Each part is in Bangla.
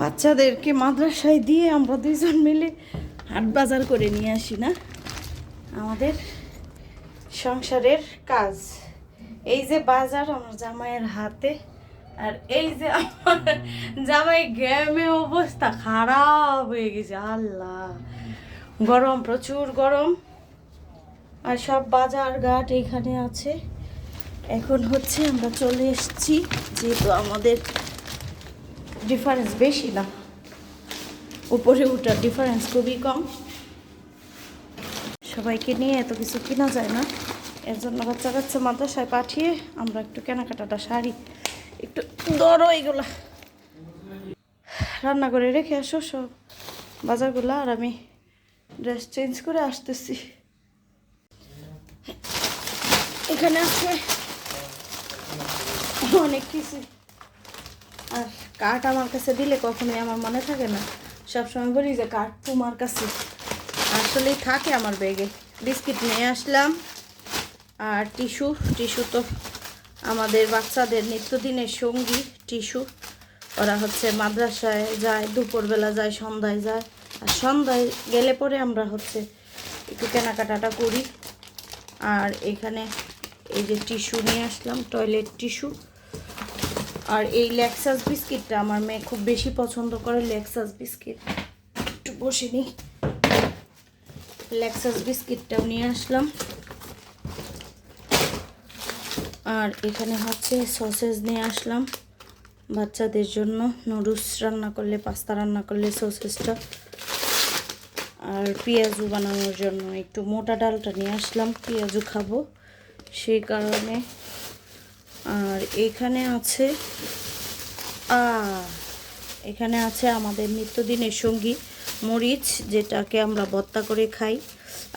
বাচ্চাদেরকে মাদ্রাসায় দিয়ে আমরা দুইজন মিলে হাট বাজার করে নিয়ে আসি না? আমাদের সংসারের কাজ। এই যে বাজার আমার জামাইয়ের হাতে, আর এই যে আমার জামাই গ্যামে অবস্থা খারাপ হয়ে গেছে, আল্লাহ। গরম, প্রচুর গরম। আর সব বাজার ঘাট এখানে আছে। এখন হচ্ছে আমরা চলে এসেছি, যেহেতু আমাদের ডিফারেন্স বেশি না। উপরে ওঠার ডিফারেন্স খুবই কম। সবাইকে নিয়ে এত কিছু কেনা যায় না। এর জন্য বাচ্চা কাচ্চা মাদ্রাসায় পাঠিয়ে আমরা একটু কেনাকাটাটা সারি। একটু দরো এগুলা রান্না করে রেখে আসো সব। বাজারগুলো আর আমি ড্রেস চেঞ্জ করে আসতেছি। এখানে আছে অনেক কিছু। আর কাঠ আমার কাছে দিলে কখনোই আমার মনে থাকে না। সবসময় বলি যে কাঠ তোমার কাছে। আসলেই থাকে আমার ব্যাগে। বিস্কিট নিয়ে আসলাম। আর টিস্যু টিস্যু তো আমাদের বাচ্চাদের নিত্যদিনের সঙ্গী টিস্যু। ওরা হচ্ছে মাদ্রাসায় যায়, দুপুরবেলা যায়, সন্ধ্যায় যায়। আর সন্ধ্যায় গেলে পরে আমরা হচ্ছে একটু কেনাকাটাটা করি। আর এখানে এই যে টিস্যু নিয়ে আসলাম, টয়লেট টিস্যু। আর এই লেক্সাস বিস্কিটটা আমার মেয়ে খুব বেশি পছন্দ করে লেক্সাস বিস্কিট একটু বসে নিই লেক্সাস বিস্কিটটাও নিয়ে আসলাম। আর এখানে হচ্ছে সসেজ নিয়ে আসলাম। বাচ্চাদের জন্য নুডলস রান্না করলে পাস্তা রান্না করলে সসেজটা আর পেঁয়াজু বানানোর জন্য একটু মোটা ডালটা নিয়ে আসলাম। পেঁয়াজু খাব। সেই কারণে আর এখানে আছে এখানে আছে আমাদের নিত্যদিনের সঙ্গী মরিচ, যেটাকে আমরা ভর্তা করে খাই।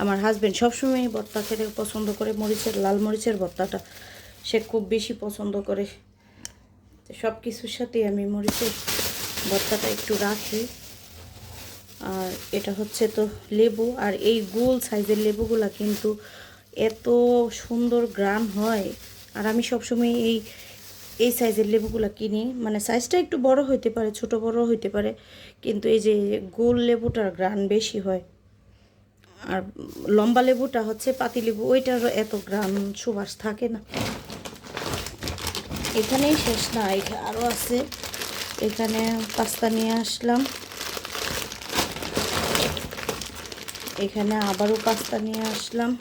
আমার হাজব্যান্ড সবসময় ভর্তা খেতে পছন্দ করে, মরিচের, লাল মরিচের ভর্তাটা সে খুব বেশি পছন্দ করে। সব কিছুর সাথেই আমি মরিচের ভর্তাটা একটু রাখি। আর এটা হচ্ছে তো লেবু, আর এই গোল সাইজের লেবুগুলা কিন্তু এত সুন্দর গ্রাম হয়। আর আমি সবসময় এই এই সাইজের লেবুগুলা কিনি। মানে সাইজটা একটু বড় হইতে পারে, ছোট বড় হইতে পারে, কিন্তু এই যে গোল লেবুটার গ্রান বেশি হয়। আর লম্বা লেবুটা হচ্ছে পাতি লেবু ওইটার এত গ্রান সুবাস থাকে না। এখানেই শেষ না আরও আছে। এখানে পাস্তা নিয়ে আসলাম। এখানে আবারও পাস্তা নিয়ে আসলাম।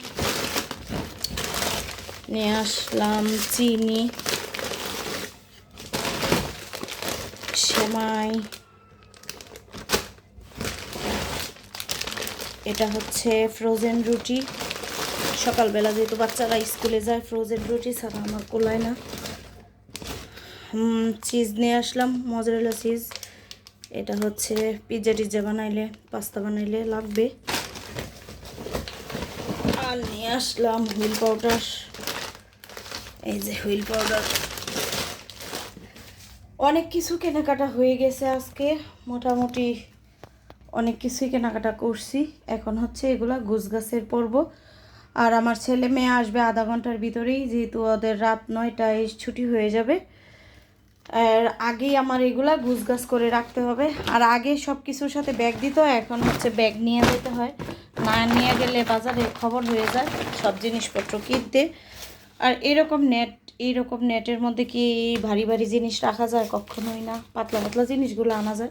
নিয়ে আসলাম চিনি, সেমাই, এটা হচ্ছে ফ্রোজেন রুটি। সকালবেলা যেহেতু বাচ্চারা স্কুলে যায় ফ্রোজেন রুটি ছাড়া আমার কোলায় না। চিজ নিয়ে আসলাম মজারেলা চিজ এটা হচ্ছে পিৎজা টিজ্জা বানাইলে পাস্তা বানাইলে লাগবে। আর নিয়ে আসলাম হুইল পাউডার। এই যে হুইল পাউডার। অনেক কিছু কেনাকাটা হয়ে গেছে আজকে। মোটামুটি অনেক কিছুই কেনাকাটা করছি। এখন হচ্ছে এগুলা গোছ গাছের পর্ব। আর আমার ছেলে মেয়ে আসবে আধা ঘণ্টার ভিতরেই, যেহেতু ওদের রাত নয়টায় ছুটি হয়ে যাবে। আর আগেই আমার এগুলা গাছ করে রাখতে হবে। আর আগে সব কিছুর সাথে ব্যাগ দিত, এখন হচ্ছে ব্যাগ নিয়ে যেতে হয়। না নিয়ে গেলে বাজারে খবর হয়ে যায়, সব জিনিসপত্র কিনতে। আর এরকম নেট এইরকম নেটের মধ্যে কি ভারী ভারী জিনিস রাখা যায়? কখনোই না। পাতলা পাতলা জিনিসগুলো আনা যায়।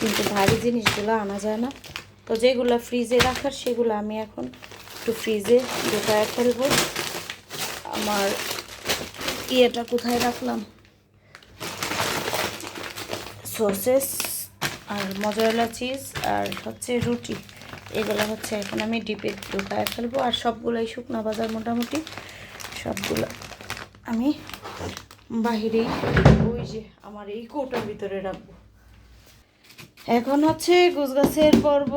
কিন্তু ভারী জিনিসগুলো আনা যায় না। তো যেগুলো ফ্রিজে রাখার, সেগুলো আমি এখন একটু ফ্রিজে ঢোকায় ফেলব। আমার ইয়েটা কোথায় রাখলাম? সসেস আর মজারেলা চিজ আর হচ্ছে রুটি। এগুলো হচ্ছে এখন আমি ডিপে ঢুকায় ফেলব। আর সবগুলোই শুকনো বাজার মোটামুটি। সবগুলো। আমি বাহিরেই ওই যে আমার এই কৌটার ভিতরে রাখব। এখন হচ্ছে গাছের পর্ব।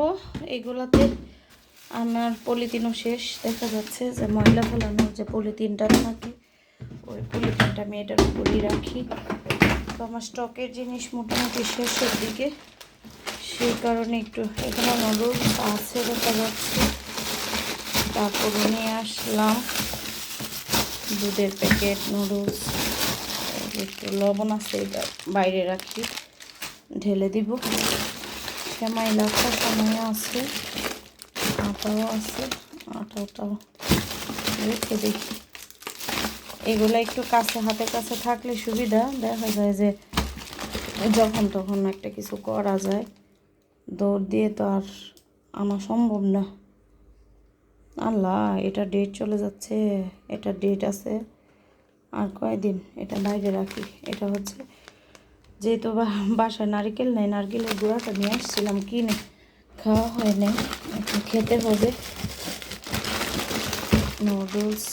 এগুলাতে আমার পলিথিনও শেষ। দেখা যাচ্ছে যে ময়লা ফেলানোর যে পলিথিনটা থাকে, ওই পলিথিনটা আমি এটার উপরই রাখি। তো আমার স্টকের জিনিস মোটামুটি শেষের দিকে। সেই কারণে একটু এখানে নুডলস আছে, দেখা যাচ্ছে। তারপরে নিয়ে আসলাম। দুধের প্যাকেট, নুডলস, একটু লবণ আছে, এটা বাইরে রাখি, ঢেলে দিব। সেমাই লাখার সময় আছে, আটাও আছে, আটাটাও রেখে দেখি। এগুলো একটু কাছে হাতের কাছে থাকলে সুবিধা, দেখা যায় যে যখন তখন একটা কিছু করা যায়, দৌড় দিয়ে তো আর আনা সম্ভব না। আল্লাহ, এটা ডেট চলে যাচ্ছে, এটা ডেট আছে। আর কয়দিন? এটা বাইরে রাখি। এটা হচ্ছে যেহেতু বাসায় নারকেল নেই, নারকেলের গুঁড়াটা নিয়ে আসছিলাম কিনে। খাওয়া হয় নাই খেতে হবে। নুডলস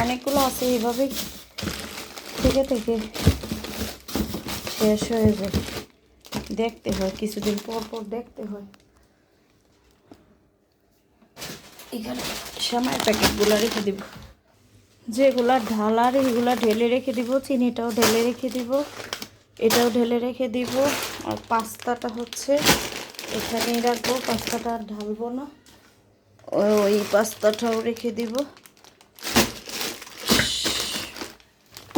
অনেকগুলো আছে এইভাবেই। থেকে থেকে শেষ হয়ে যায়। দেখতে হয়, কিছুদিন পর পর দেখতে হয়। এখানে শ্যামার প্যাকেটগুলো রেখে দিব। যেগুলা ঢালার, এগুলা ঢেলে রেখে দিব, চিনিটাও ঢেলে রেখে দিব, এটাও ঢেলে রেখে দিব। আর পাস্তাটা হচ্ছে এখানেই রাখব, পাস্তাটা আর ঢালবো না। ওই পাস্তাটাও রেখে দিব।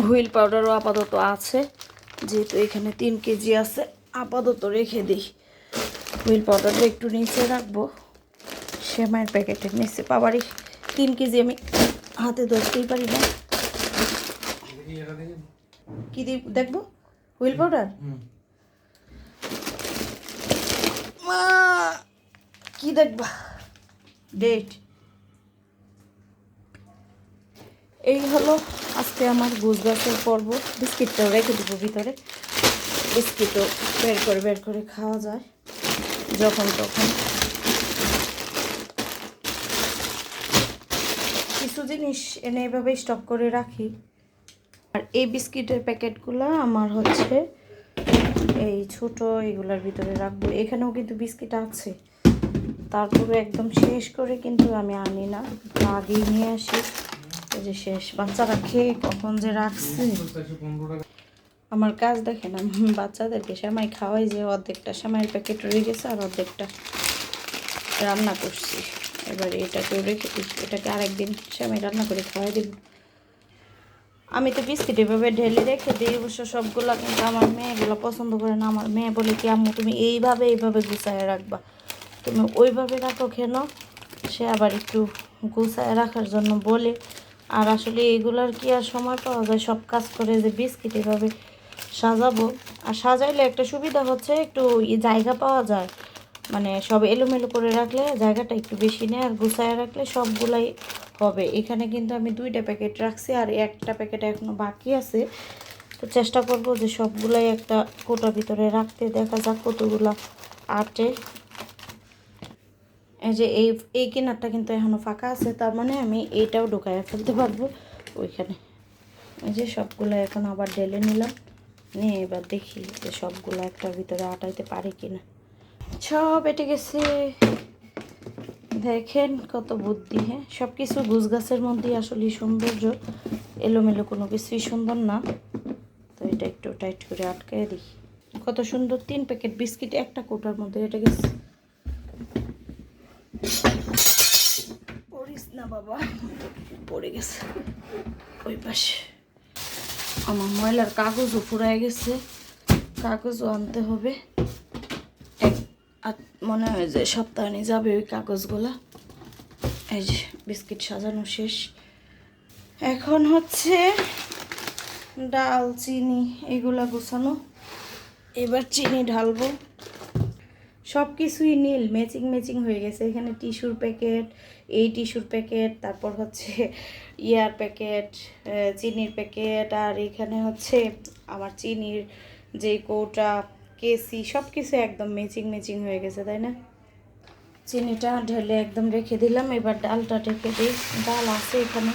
হুইল পাউডারও আপাতত আছে, যেহেতু এখানে তিন কেজি আছে, আপাতত রেখে দিই। হুইল পাউডারটা একটু নিচে রাখব। সেমাইয়ের প্যাকেটের নিচে পাবারই তিন কেজি আমি হাতে ধরতেই পারি না। কি দিয়ে দেখব? হুইল পাউডার মা, কি দেখবা? ডেট এই হলো আজকে আমার গুজ গাছের পর্ব। বিস্কিটটাও রেখে দেবো ভিতরে। বিস্কিটও বের করে বের করে খাওয়া যায়। যখন তখন। কিছু জিনিস এনে এভাবে স্টক করে রাখি। আর এই বিস্কিটের প্যাকেটগুলো আমার হচ্ছে এই ছোট এগুলার ভিতরে রাখব। এখানেও কিন্তু বিস্কিট আছে। তারপরে একদম শেষ করে কিন্তু আমি আনি না। আগেই নিয়ে আসি। এই যে শেষ। বাচ্চারা খেয়ে কখন যে রাখছে। আমার কাজ দেখে না বাচ্চাদেরকে সেমাই খাওয়াই যে অর্ধেকটা সেমাইয়ের প্যাকেট রয়ে গেছে আর অর্ধেকটা রান্না করছি। এবার এটাকেও রেখে এটাকে আরেকদিন সেমাই রান্না করে খাওয়াই দেবো। আমি তো বিস্কিট এভাবে ঢেলে রেখে দিই, অবশ্য সবগুলো কিন্তু আমার মেয়েগুলো পছন্দ করে না। আমার মেয়ে বলে কি, আম্মু, তুমি এইভাবে এইভাবে গুছায় রাখবা। তুমি ওইভাবে রাখো কেন? সে আবার একটু গুছায় রাখার জন্য বলে। আর আসলে এগুলার কি আর সময় পাওয়া যায়? সব কাজ করে যে বিস্কিট এভাবে সাজাবো। আর সাজাইলে একটা সুবিধা হচ্ছে, একটু জায়গা পাওয়া যায়। মানে সব এলোমেলো করে রাখলে, জায়গাটা একটু বেশি নেয় আর গুছায় রাখলে সবগুলাই হবে। এখানে কিন্তু আমি দুইটা প্যাকেট রাখছি আর একটা প্যাকেট এখনও বাকি আছে। তো চেষ্টা করব যে সবগুলাই একটা কোটা ভিতরে রাখতে, দেখা যাক কতগুলা আটে। এই যে এই এই কেনারটা কিন্তু এখনও ফাঁকা আছে, তার মানে আমি এইটাও ঢোকায় ফেলতে পারব ওইখানে। এই যে সবগুলো এখন আবার ঢেলে নিলাম। নিয়ে এবার দেখি যে সবগুলো একটা ভিতরে আটাইতে পারি কিনা। সব এটে গেছে। দেখেন কত বুদ্ধি হ্যাঁ? সব কিছু গুছ গাছের মধ্যেই আসলে সৌন্দর্য। এলোমেলো কোনো কিছুই সুন্দর না। তো এটা একটু টাইট করে আটকায় দিই। কত সুন্দর তিন প্যাকেট বিস্কিট, একটা কোটার মধ্যে এটা গেছে। পড়িস না বাবা, পড়ে গেছে। ওই পাশে আমার ময়লার কাগজও ফুরায় গেছে। কাগজও আনতে হবে। আর মনে হয় যে সপ্তাহে যাবে ওই কাগজগুলা। এই যে বিস্কিট সাজানো শেষ। এখন হচ্ছে ডাল, চিনি এগুলা গুছানো। এবার চিনি ঢালবো। সব কিছুই নীল, ম্যাচিং ম্যাচিং হয়ে গেছে। এখানে টিস্যুর প্যাকেট, এই টিস্যুর প্যাকেট, তারপর হচ্ছে ইয়ার প্যাকেট চিনির প্যাকেট, আর এখানে হচ্ছে আমার চিনির যে কৌটা কেসি সব কিছু একদম ম্যাচিং মেচিং হয়ে গেছে, তাই না? চিনিটা ঢেলে একদম রেখে দিলাম, এবার ডালটা রেখে দিই। ডাল আছে এখানে।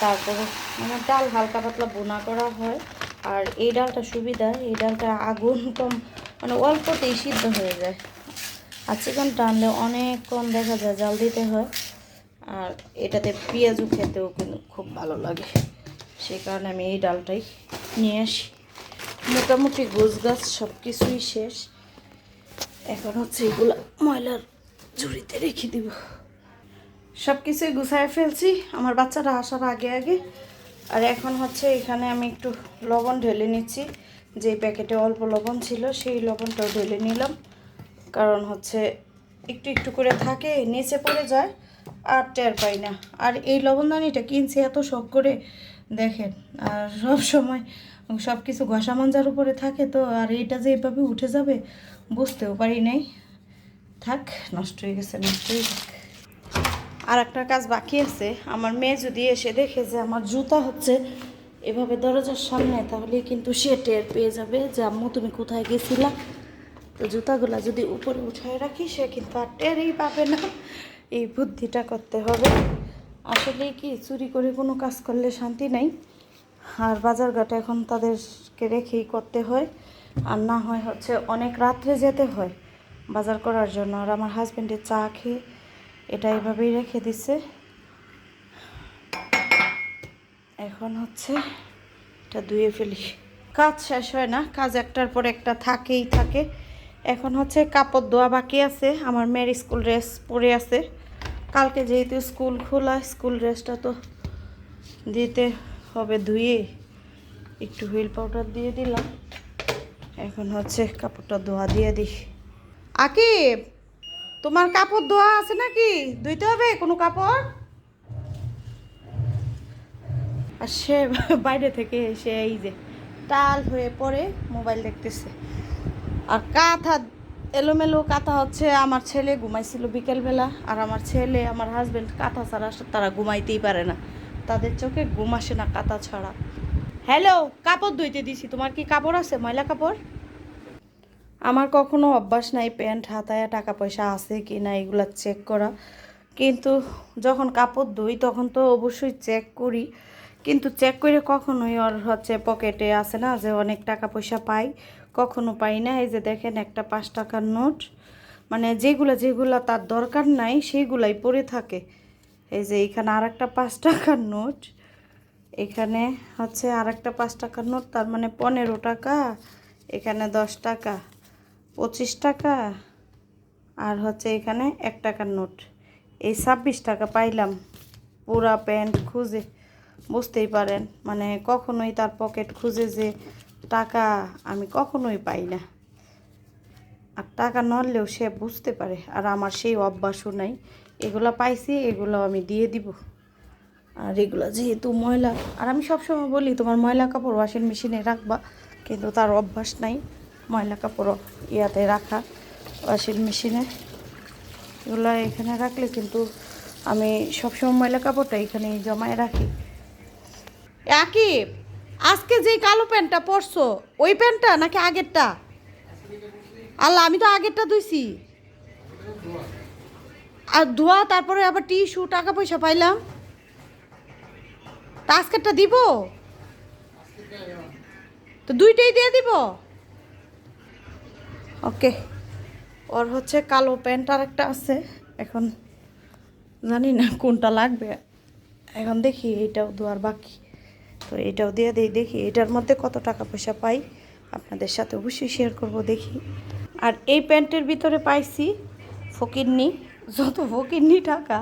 তারপরে মানে ডাল হালকা পাতলা বোনা করা হয়। আর এই ডালটা সুবিধা, এই ডালটা আগুন কম মানে অল্পতেই সিদ্ধ হয়ে যায়। আর চিকেন টানলে অনেকক্ষণ দেখা যায়, জাল দিতে হয়। আর এটাতে পেঁয়াজও খেতেও খুব ভালো লাগে। সেই কারণে আমি এই ডালটাই নিয়ে আসি। মোটামুটি গোছ গাছ সব কিছুই শেষ। এখন হচ্ছে এগুলো ময়লার ঝুড়িতে রেখে দিব। সব কিছুই গুছায় ফেলছি, আমার বাচ্চারা আসার আগে আগে। আর এখন হচ্ছে এখানে আমি একটু লবণ ঢেলে নিচ্ছি। যে প্যাকেটে অল্প লবণ ছিল, সেই লবণটাও ঢেলে নিলাম। কারণ হচ্ছে একটু একটু করে থাকে, নিচে পড়ে যায়, আর টের পাই না। আর এই লবণদানিটা কিনছি এত শখ করে দেখেন, আর সব সময় সব কিছু ঘষা মাঞ্জার উপরে থাকে তো, আর এইটা যে এভাবে উঠে যাবে, বুঝতেও পারি নাই। থাক, নষ্ট হয়ে গেছে, নষ্ট হয়ে যাক আর একটা কাজ বাকি আছে, আমার মেয়ে যদি এসে দেখে যে আমার জুতা হচ্ছে এভাবে দরজার সামনে, তাহলে কিন্তু সে টের পেয়ে যাবে যে, আম্মু, তুমি কোথায় গেছিলা? তো জুতাগুলা যদি উপরে উঠায় রাখি, সে কিন্তু আর টেরই পাবে না। এই বুদ্ধিটা করতে হবে। আসলে কি, চুরি করে কোনো কাজ করলে শান্তি নাই। আর বাজার ঘাটে এখন তাদেরকে রেখেই করতে হয়। আর না হয় হচ্ছে অনেক রাত্রে যেতে হয় বাজার করার জন্য। আর আমার হাজব্যান্ডের চা খেয়ে এটা এভাবেই রেখে দিছে। এখন হচ্ছে এটা ধুয়ে ফেলি। কাজ শেষ হয় না, কাজ একটার পর একটা থাকেই থাকে। এখন হচ্ছে কাপড় ধোয়া বাকি আছে, আমার মেয়ের স্কুল ড্রেস পরে আছে। কালকে যেহেতু স্কুল খোলা, স্কুল ড্রেসটা তো দিতে হবে ধুয়ে। একটু হুইল পাউডার দিয়ে দিলাম। এখন হচ্ছে কাপড়টা ধোয়া দিয়ে দিই। আকিব, তোমার কাপড় ধোয়া আছে নাকি? ধুইতে হবে কোনো কাপড়? আর সে বাইরে থেকে এসে এই যে টাল হয়ে পড়ে, মোবাইল দেখতেছে। আর কাঁথা এলোমেলো কাঁথা হচ্ছে, আমার ছেলে ঘুমাইছিল বিকেলবেলা আর আমার ছেলে, আমার হাজবেন্ড কাঁথা ছাড়া তারা ঘুমাইতেই পারে না। তাদের চোখে ঘুম আসে না কাঁথা ছাড়া। হ্যালো কাপড় ধুইতে দিছি, তোমার কি কাপড় আছে, ময়লা কাপড়? আমার কখনো অভ্যাস নাই প্যান্ট, হাতায় টাকা পয়সা আছে কি না, এগুলো চেক করা। কিন্তু যখন কাপড় ধুই তখন তো অবশ্যই চেক করি। কিন্তু চেক করে কখনোই ওর হচ্ছে পকেটে আসে না যে অনেক টাকা পয়সা পাই। কখনো পাই না। এই যে দেখেন একটা পাঁচ টাকার নোট। মানে যেগুলো যেগুলো তার দরকার নাই সেইগুলাই পড়ে থাকে। এই যে এখানে আর একটা পাঁচ টাকার নোট। এখানে হচ্ছে আর একটা পাঁচ টাকার নোট, তার মানে পনেরো টাকা, এখানে দশ টাকা, পঁচিশ টাকা, আর হচ্ছে এখানে এক টাকার নোট। এই ছাব্বিশ টাকা পাইলাম। পুরা প্যান্ট খুঁজে, বুঝতেই পারেন। মানে কখনোই তার পকেট খুঁজে যে টাকা আমি কখনোই পাই না। আর টাকা নড়লেও সে বুঝতে পারে, আর আমার সেই অভ্যাসও নাই। এগুলো পাইছি এগুলো আমি দিয়ে দিব। আর এগুলো যেহেতু ময়লা, আর আমি সবসময় বলি, তোমার ময়লা কাপড় ওয়াশিং মেশিনে রাখবা, কিন্তু তার অভ্যাস নাই। ময়লা কাপড় ইয়াতে রাখা ওয়াশিং মেশিনে এগুলো এখানে রাখলে কিন্তু আমি সবসময় ময়লা কাপড়টা এখানে জমায় রাখি। একই আজকে যেই কালো প্যান্টটা পরছো, ওই প্যান্টটা নাকি আগেরটা? আল্লাহ, আমি তো আগেরটা ধুইছি। আর ধোয়া, তারপরে আবার টিস্যু টাকা পয়সা পাইলাম। তা আজকেরটা দিব? তো দুইটাই দিয়ে দিব? ওকে, ওর হচ্ছে কালো প্যান্ট আর একটা আছে। এখন জানি না কোনটা লাগবে। এখন দেখি এইটাও ধোয়ার বাকি। তো এটাও দিয়ে দিই, দেখি এটার মধ্যে কত টাকা পয়সা পাই। আপনাদের সাথে অবশ্যই শেয়ার করব, দেখি। আর এই প্যান্টের ভিতরে পাইছি ফকিরনি যত ফকিরনি টাকা,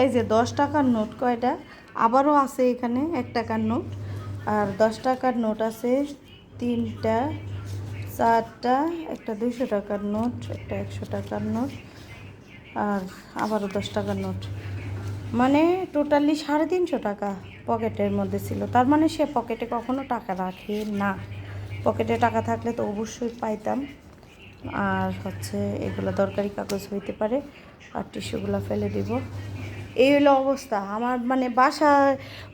এই যে দশ টাকার নোট কয়টা, আবারও আছে এখানে এক টাকার নোট। আর দশ টাকার নোট আছে তিনটা, চারটা, একটা দুইশো টাকার নোট, একটা একশো টাকার নোট, আর আবারও দশ টাকার নোট। মানে টোটালি সাড়ে তিনশো টাকা। পকেটের মধ্যে ছিল। তার মানে সে পকেটে কখনো টাকা রাখে না। পকেটে টাকা থাকলে তো অবশ্যই পাইতাম। আর হচ্ছে এগুলো দরকারি কাগজ হইতে পারে, আর টিস্যুগুলো ফেলে দিব। এই হলো অবস্থা। আমার মানে বাসা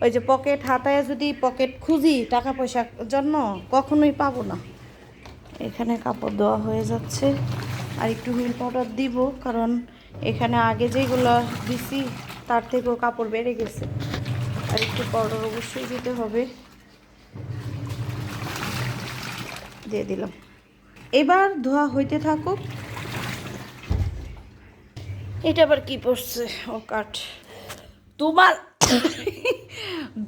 ওই যে পকেট হাতায় যদি পকেট খুঁজি টাকা পয়সার জন্য, কখনোই পাবো না। এখানে কাপড় দেওয়া হয়ে যাচ্ছে। আর একটু হুইল পাউডার দিব, কারণ এখানে আগে যেগুলো দিছি, তার থেকেও কাপড় বেড়ে গেছে। আর একটু পাউডার অবশ্যই দিতে হবে। দিয়ে দিলাম। এবার ধোয়া হইতে থাকুক। এটা আবার কি পড়ছে ও কাঠ। তোমার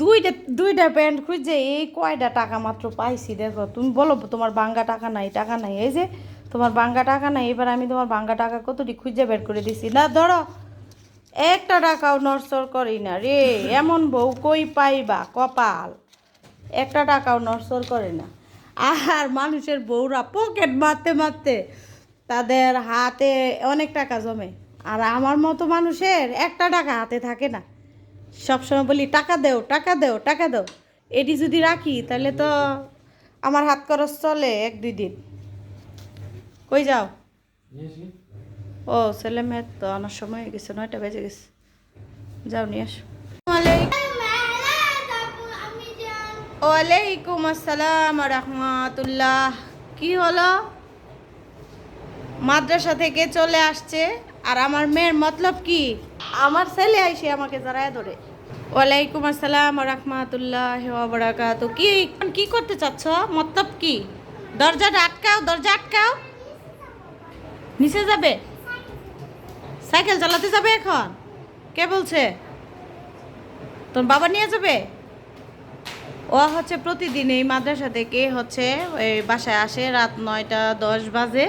দুইটা দুইটা প্যান্ট খুঁজে এই কয়টা টাকা মাত্র পাইছি দেখো। তুমি বলো, তোমার বাঙ্গা টাকা নাই টাকা নাই। এই যে তোমার বাঙ্গা টাকা নাই, এবার আমি তোমার বাঙ্গা টাকা কতটি খুঁজে বের করে দিছি? না, ধরো একটা টাকাও নড়চড় করি না রে, এমন বউ কই পাইবা, কপাল। একটা টাকাও নড়চড় করে না। আর মানুষের বউরা পকেট মারতে মারতে তাদের হাতে অনেক টাকা জমে। আর আমার মতো মানুষের একটা টাকা হাতে থাকে না। সবসময় বলি, টাকা দেও টাকা দেও টাকা দেও। এটি যদি রাখি, তাহলে তো আমার হাত খরচ চলে এক দুই দিন। কই যাও? ও, ছেলে মেয়ের তো আনার সময় হয়ে গেছে, নয়টা বেজে গেছে। যাও, নিয়ে আসো। ওয়ালাইকুম আসসালাম রহমতুল্লাহ কি হলো? মাদ্রাসা থেকে চলে আসছে, আর আমার মেয়ের মতলব কি? আমার ছেলে আইসে আমাকে জড়ায় ধরে। ওয়ালাইকুম আসসালাম রহমতুল্লাহ বরাকাত কি কি করতে চাচ্ছ? মতলব কি? দরজাটা আটকাও, দরজা আটকাও। নিচে যাবে? সাইকেল চালাতে যাবে এখন? কে বলছে? তোর বাবা নিয়ে যাবে? ও হচ্ছে প্রতিদিন এই মাদ্রাসা থেকে হচ্ছে এই বাসায় আসে রাত নয়টা দশ বাজে।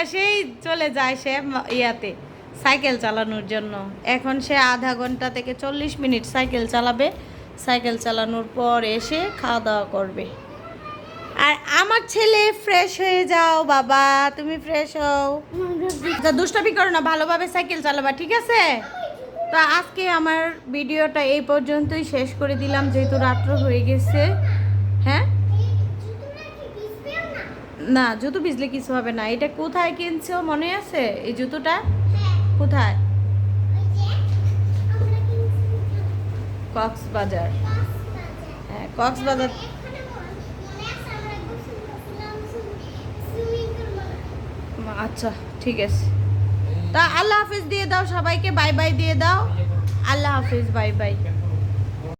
এসেই চলে যায় সে ইয়াতে সাইকেল চালানোর জন্য। এখন সে আধা ঘণ্টা থেকে চল্লিশ মিনিট সাইকেল চালাবে। সাইকেল চালানোর পর এসে খাওয়া দাওয়া করবে। আর আমার ছেলে ফ্রেশ হয়ে যাও, বাবা। তুমি ফ্রেশ হও। আচ্ছা দুষ্টামি করো না, ভালোভাবে সাইকেল চালাবা, ঠিক আছে? তা আজকে আমার ভিডিওটা এই পর্যন্তই শেষ করে দিলাম, যেহেতু রাত্র হয়ে গেছে। হ্যাঁ? না, জুতো ভিজলে কিছু হবে না। এটা কোথায় কিনছো, মনে আছে? এই জুতোটা? কোথায়? কক্সবাজার। হ্যাঁ কক্সবাজার। আচ্ছা ঠিক আছে। তা আল্লাহ হাফিজ দিয়ে দাও, সবাইকে বাই বাই দিয়ে দাও। আল্লাহ হাফিজ, বাই বাই।